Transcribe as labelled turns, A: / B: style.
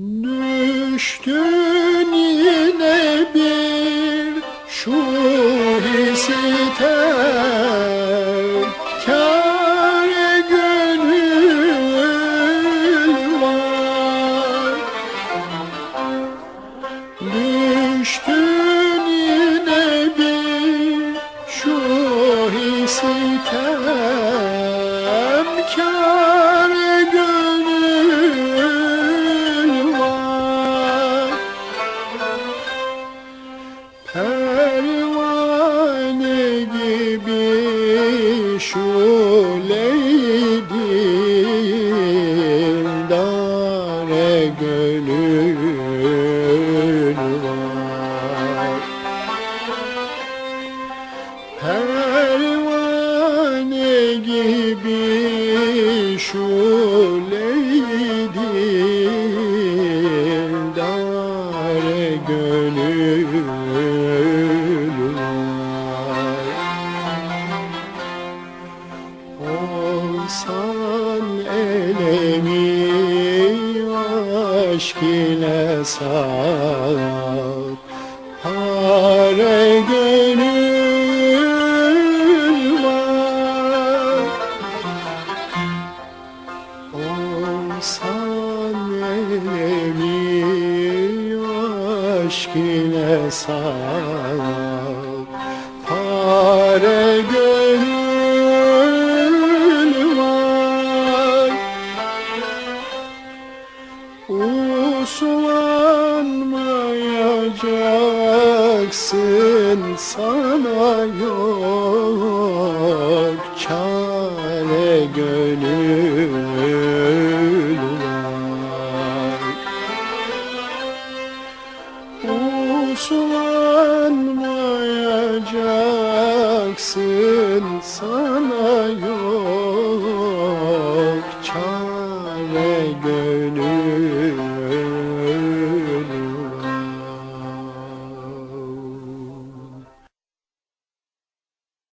A: Düştün yine bir şu hisite Kâre gönül var. Düştün yine bir şu hisitem şu leydi Dare gönül var. Pervane gibi şu leydi Dare gönül Olsan elemi aşk ile sar Hare gönül var. Olsan elemi aşk ile sar Hare gönül Sulanmayacaksın sana yok çare gönül var. Sulanmayacaksın sana yok çare gönül